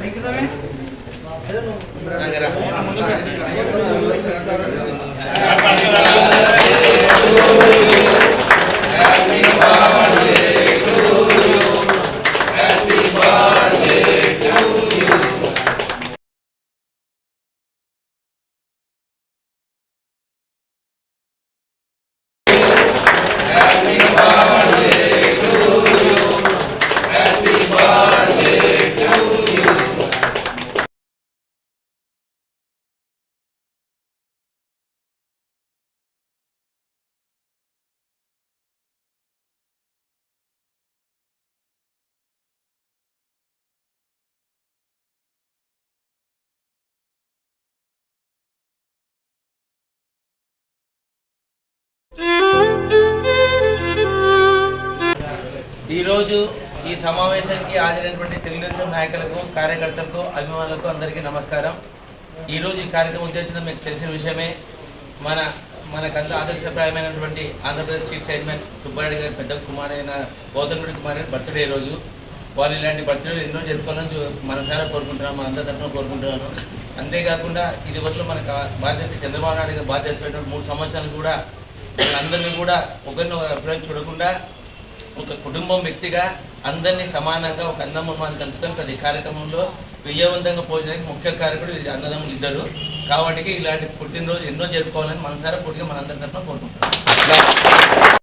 Thank you, David. നഗര ఈరోజు ఈ సమావేశానికి హాజరైనటువంటి తెలుగుదేశం నాయకులకు కార్యకర్తలకు అభిమానులకు అందరికీ నమస్కారం. ఈరోజు ఈ కార్యక్రమం ఉద్దేశంతో మీకు తెలిసిన విషయమే మన మనకంత ఆదర్శప్రాయమైనటువంటి ఆంధ్రప్రదేశ్ స్టేట్ చైర్మన్ సుబ్బారెడ్డి గారి పెద్ద కుమారైన అయిన రెడ్డి కుమార్ గారి బర్త్డే రోజు. వాళ్ళు ఇలాంటి బర్త్డేలు ఎన్నో జరుపుకోవాలని మనసారా కోరుకుంటున్నాను మన అందరి తరఫున కోరుకుంటున్నాను. అంతేకాకుండా ఇది వరకు మనకు బాధ్యత చంద్రబాబు నాయుడు గారి బాధ్యత పెట్టిన మూడు సంవత్సరాలు కూడా అందరినీ కూడా ఒకరిని ఒకరు అభిప్రాయం చూడకుండా ఒక కుటుంబం వ్యక్తిగా అందరినీ సమానంగా ఒక అన్నమ్మని కలుసుకొని ప్రతి కార్యక్రమంలో విజయవంతంగా పోయడానికి ముఖ్య కార్యకుడు ఇది అన్నదమ్ములు ఇద్దరు. కాబట్టి ఇలాంటి పుట్టినరోజు ఎన్నో జరుపుకోవాలని మనసారా పూర్తిగా మనందరి తరఫున కోరుకుంటున్నాం.